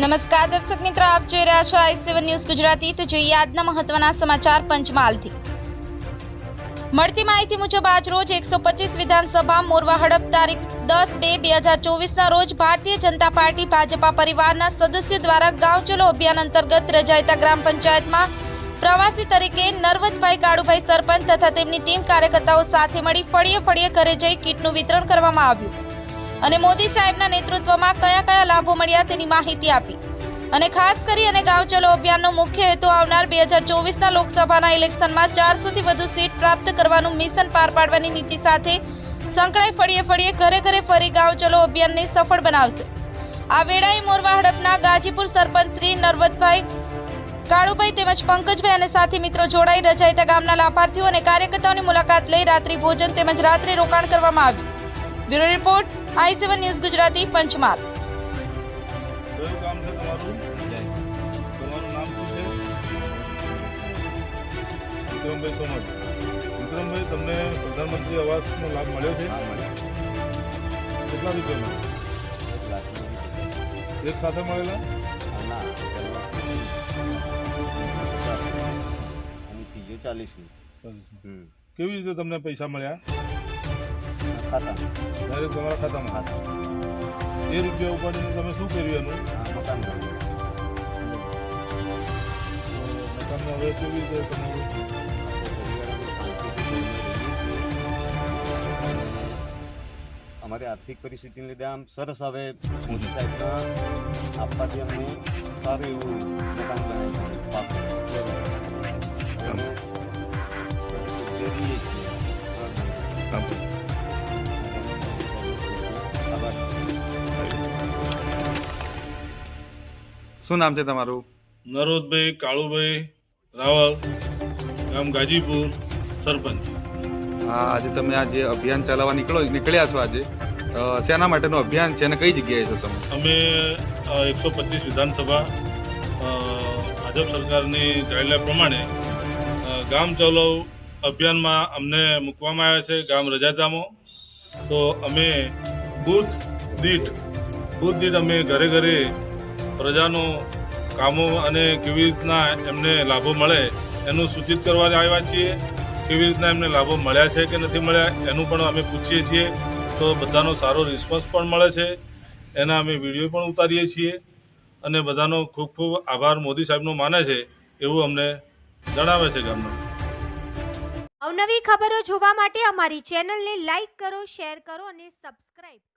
નમસ્કાર દર્શક મિત્રો, આપ જોઈ રહ્યા છો આઈ સેવન ન્યૂઝ ગુજરાતી. તો જોઈએ આજના મહત્વના સમાચાર પંચમહાલથી. મળતી માહિતી મુજબ આજ રોજ એકસો પચીસ વિધાનસભા મોરવા હડપ તારીખ દસ બે બે હજાર ચોવીસના રોજ ભારતીય જનતા પાર્ટી ભાજપા પરિવારના સદસ્યો દ્વારા ગાંવ ચલો અભિયાન અંતર્ગત રજાયતા ગ્રામ પંચાયતમાં પ્રવાસી તરીકે નર્વદભાઈ કાળુભાઈ સરપંચ તથા તેમની ટીમ કાર્યકર્તાઓ સાથે મળી ફળીએ ફળીએ ઘરે જઈ કીટનું વિતરણ કરવામાં આવ્યું. અને મોદી સાહેબના નેતૃત્વમાં કયા કયા લાભો મળ્યા તેની માહિતી આપી. અને ખાસ કરી અને ગાંવ ચલો અભિયાનનો મુખ્ય હેતુ આવનાર બે હજાર ચોવીસના લોકસભાના ઇલેક્શનમાં ચારસોથી વધુ સીટ પ્રાપ્ત કરવાનું મિશન પાર પાડવાની નીતિ સાથે સંકળાઈ ફળીએ ફળીએ ઘરે ઘરે ફરી ગાંવ ચલો અભિયાનને સફળ બનાવશે. આ વેળાએ મોરવા હડપના ગાજીપુર સરપંચ શ્રી નરવતભાઈ કાળુભાઈ તેમજ પંકજભાઈ અને સાથી મિત્રો જોડાઈ રચાયતા ગામના લાભાર્થીઓ અને કાર્યકર્તાઓની મુલાકાત લઈ રાત્રિ ભોજન તેમજ રાત્રે રોકાણ કરવામાં આવ્યું. Bureau report I seven news Gujarati Panchmahal. કયું કામ છે તમારું. તમારું નામ શું છે? વિક્રમભાઈ સોમલ વિક્રમભાઈ તમને પ્રધાનમંત્રી આવાસનો લાભ મળ્યો છે? કેટલા રૂપિયાનો? એક સાથે મળેલા? હમ. કેવી રીતે તમને પૈસા મળ્યા? ખાતા. ડાયરેક્ટ તમારા ખાતામાં. ખાતા. એ રૂપિયા ઉપાડીને તમે શું કર્યું એનું? મકાન. મકાનમાં હવે કેવી રીતે તમારું અમારી આર્થિક પરિસ્થિતિને લીધે આમ સરસ હવે મોદી સાહેબના આપવાથી અમને સારું એવું મકાન બનાવ્યું. શું નામ છે તમારું? નરોદભાઈ કાળુભાઈ રાવલ ગામ ગાજીપુર સરપંચ. હા આજે તમે આ જે અભિયાન ચલાવવા નીકળો નીકળ્યા છો આજે શેના માટેનું અભિયાન છે અને કઈ જગ્યાએ છો તમે? અમે એકસો પચીસ વિધાનસભા ભાજપ સરકારની ગાઈડલાઈન પ્રમાણે ગામ ચલાવ અભિયાનમાં અમને મૂકવામાં આવ્યા છે ગામ રજાધામો. તો અમે બુથ દીઠ બુથ દીઠ અમે ઘરે ઘરે પ્રજાનો કામો અને કેવી રીતના એમને લાભો મળે એનું સૂચિત કરવા આવ્યા છીએ. કેવી રીતના એમને લાભો મળ્યા છે કે નથી મળ્યા એનું પણ અમે પૂછીએ છીએ. તો બધાનો સારો રિસ્પોન્સ પણ મળે છે. એના અમે વીડિયો પણ ઉતારીએ છીએ. અને બધાનો ખૂબ ખૂબ આભાર મોદી સાહેબનો માને છે એવું અમને જણાવે છે ગામના. અવનવી ખબરો જોવા માટે અમારી ચેનલને લાઈક કરો, શેર કરો અને સબસ્ક્રાઇબ કરો